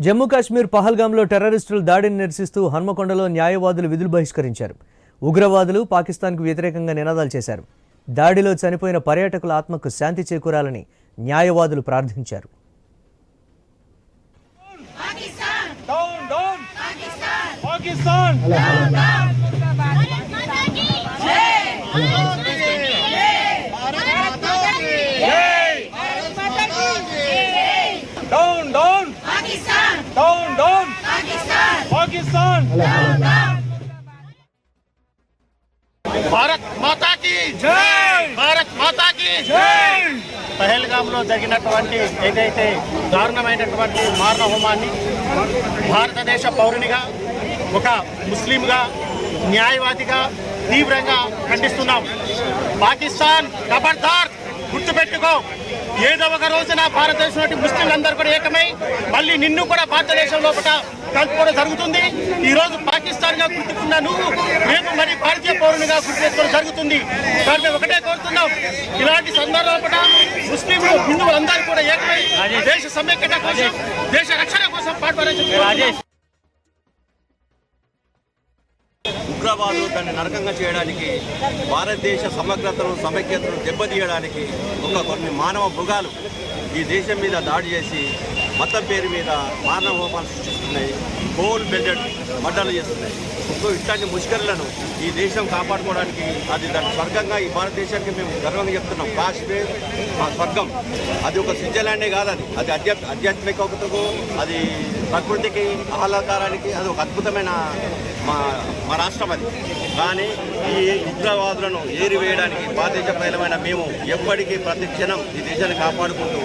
జమ్మూ కాశ్మీర్ పహల్గాంలో టెర్రరిస్టుల దాడిని నిరసిస్తూ హన్మకొండలో న్యాయవాదులు విధులు బహిష్కరించారు. ఉగ్రవాదులు పాకిస్తాన్కు వ్యతిరేకంగా నినాదాలు చేశారు. దాడిలో చనిపోయిన పర్యాటకుల ఆత్మకు శాంతి చేకూరాలని న్యాయవాదులు ప్రార్థించారు. Down, Down, down. Pakistan. Bharat మాతా కి జై భారత్ మాతా కి జై పహల్గాంలో జరిగినటువంటి ఏదైతే దారుణమైనటువంటి మారణ హోమాన్ని భారతదేశ పౌరునిగా ఒక ముస్లింగా న్యాయవాదిగా తీవ్రంగా ఖండిస్తున్నాం. పాకిస్తాన్ ఖబర్దార్ గుర్తుపెట్టుకో. ఏదో ఒక రోజున భారతదేశంలోని ముస్లింలందరూ కూడా ఏకమై మళ్ళీ నిన్ను కూడా భారతదేశం లోపల కలుపుకోవడం జరుగుతుంది. ఈ రోజు పాకిస్తాన్గా గుర్తుకున్న నువ్వు రేపు మరి భారతీయ పౌరునిగా గుర్తుపెట్టుకోవడం జరుగుతుంది. కాబట్టి మేము ఒకటే కోరుతున్నాం. ఇలాంటి సందర్భాల ముస్లింలు హిందువులు అందరూ కూడా ఏకమై దేశ సమైక్యత కోసం దేశ రక్షణ కోసం పాటుపడాలని ఉగ్రవాదులు దాన్ని నరకంగా చేయడానికి భారతదేశ సమగ్రతను సమైక్యతను దెబ్బతీయడానికి ఒక కొన్ని మానవ మృగాలు ఈ దేశం మీద దాడి చేసి మతం పేరు మీద మానవ హోమాలు సృష్టిస్తున్నాయి. కోల్ బెల్డెడ్ మడ్డలు చేస్తున్నాయి. సో ఇట్లాంటి ముష్కరులను ఈ దేశం కాపాడుకోవడానికి అది దాని స్వర్గంగా ఈ భారతదేశానికి మేము గర్వంగా చెప్తున్నాం. కాశ్మీర్ మా స్వర్గం. అది ఒక స్విట్జర్లాండే కాదు అది. అది అధ్యా ఆధ్యాత్మికతకు అది ప్రకృతికి ఆహ్లాదకారానికి అది ఒక అద్భుతమైన మా మా రాష్ట్రపతి కానీ ఈ ఉగ్రవాదులను ఏరివేయడానికి బాధ్యత ప్రజలమైన మేము ఎప్పటికీ ప్రతి క్షణం ఈ దేశాన్ని కాపాడుకుంటూ